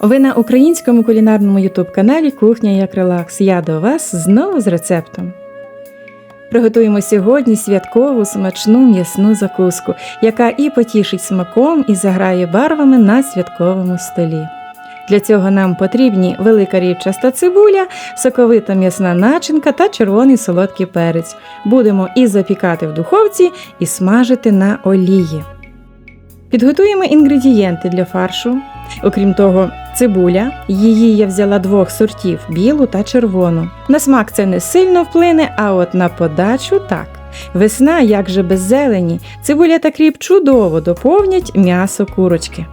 Ви на українському кулінарному ютуб-каналі Кухня як релакс. Я до вас знову з рецептом. Приготуємо сьогодні святкову смачну м'ясну закуску, яка і потішить смаком, і заграє барвами на святковому столі. Для цього нам потрібні велика рівчаста цибуля, соковита м'ясна начинка та червоний солодкий перець. Будемо і запікати в духовці, і смажити на олії. Підготуємо інгредієнти для фаршу. Окрім того, цибуля. Її я взяла двох сортів білу та червону. На смак це не сильно вплине, а от на подачу так. Весна, як же без зелені, цибуля та кріп чудово доповнять м'ясо курочки.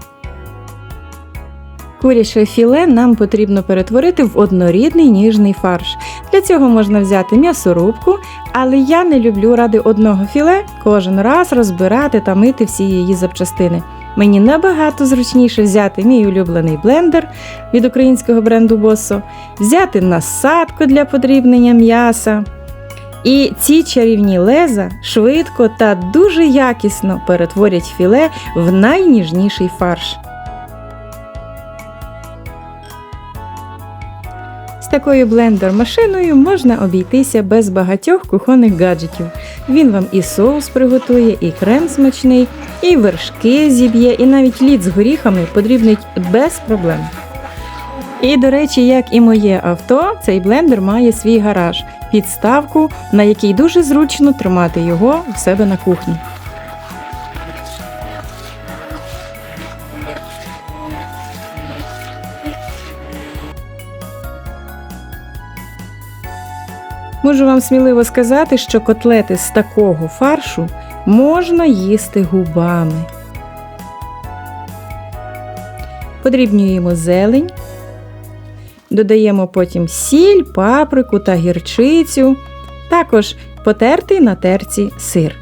Куряче філе нам потрібно перетворити в однорідний ніжний фарш. Для цього можна взяти м'ясорубку, але я не люблю ради одного філе кожен раз розбирати та мити всі її запчастини. Мені набагато зручніше взяти мій улюблений блендер від українського бренду Босо, взяти насадку для подрібнення м'яса. І ці чарівні леза швидко та дуже якісно перетворять філе в найніжніший фарш. З такою блендер-машиною можна обійтися без багатьох кухонних гаджетів. Він вам і соус приготує, і крем смачний, і вершки зіб'є, і навіть лід з горіхами подрібнить без проблем. І, до речі, як і моє авто, цей блендер має свій гараж, підставку, на якій дуже зручно тримати його в себе на кухні. Можу вам сміливо сказати, що котлети з такого фаршу можна їсти губами. Подрібнюємо зелень, додаємо потім сіль, паприку та гірчицю, також потертий на терці сир.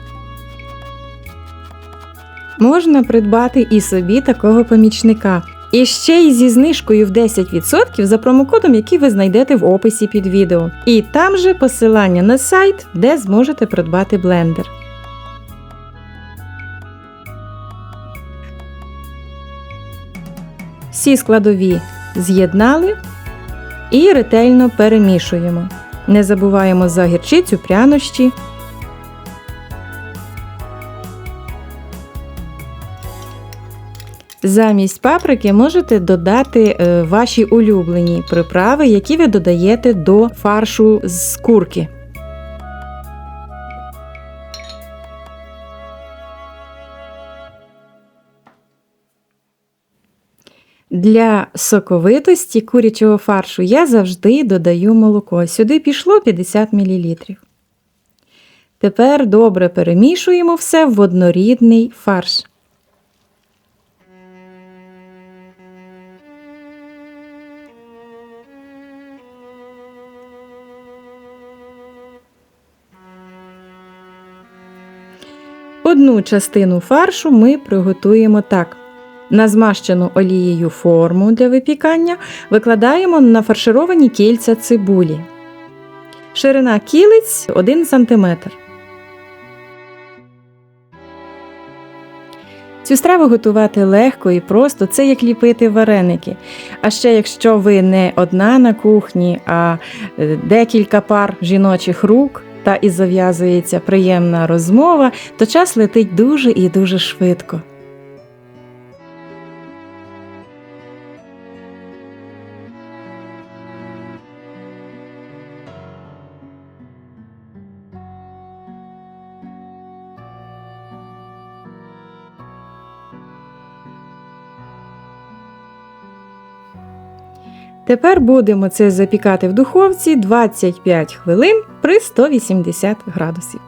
Можна придбати і собі такого помічника. І ще й зі знижкою в 10% за промокодом, який ви знайдете в описі під відео. І там же посилання на сайт, де зможете придбати блендер. Всі складові з'єднали і ретельно перемішуємо. Не забуваємо за гірчицю, прянощі. Замість паприки можете додати е, ваші улюблені приправи, які ви додаєте до фаршу з курки. Для соковитості курячого фаршу я завжди додаю молоко. Сюди пішло 50 мл. Тепер добре перемішуємо все в однорідний фарш. Одну частину фаршу ми приготуємо так. На змащену олією форму для випікання викладаємо на фаршировані кільця цибулі. Ширина кілиць 1 см. Цю страву готувати легко і просто, це як ліпити вареники. А ще якщо ви не одна на кухні, а е, декілька пар жіночих рук, та і зав'язується приємна розмова, то час летить дуже і дуже швидко. Тепер будемо це запікати в духовці 25 хвилин при 180 градусів.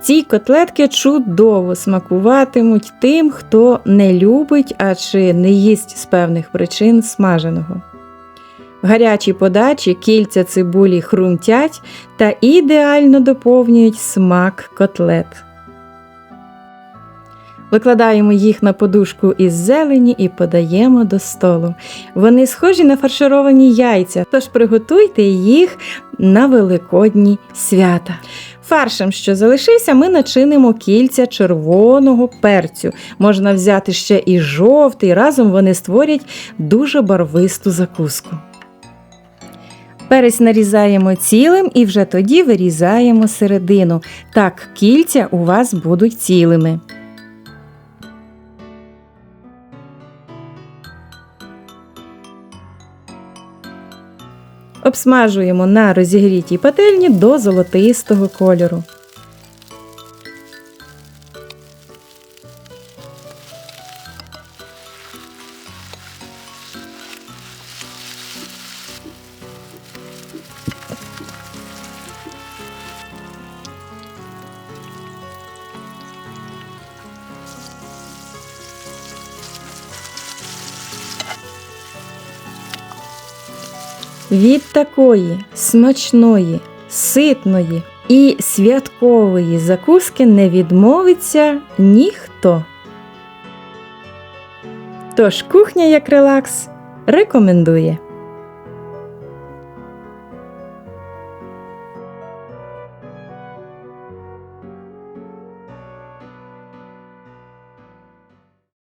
Ці котлетки чудово смакуватимуть тим, хто не любить а чи не їсть з певних причин смаженого. В гарячій подачі кільця цибулі хрумтять та ідеально доповнюють смак котлет. Викладаємо їх на подушку із зелені і подаємо до столу. Вони схожі на фаршировані яйця, тож приготуйте їх на великодні свята. Фаршем, що залишився, ми начинимо кільця червоного перцю. Можна взяти ще і жовтий, разом вони створять дуже барвисту закуску. Перець нарізаємо цілим і вже тоді вирізаємо середину. Так кільця у вас будуть цілими. Обсмажуємо на розігрітій пательні до золотистого кольору. Від такої смачної, ситної і святкової закуски не відмовиться ніхто. Тож кухня як релакс рекомендує.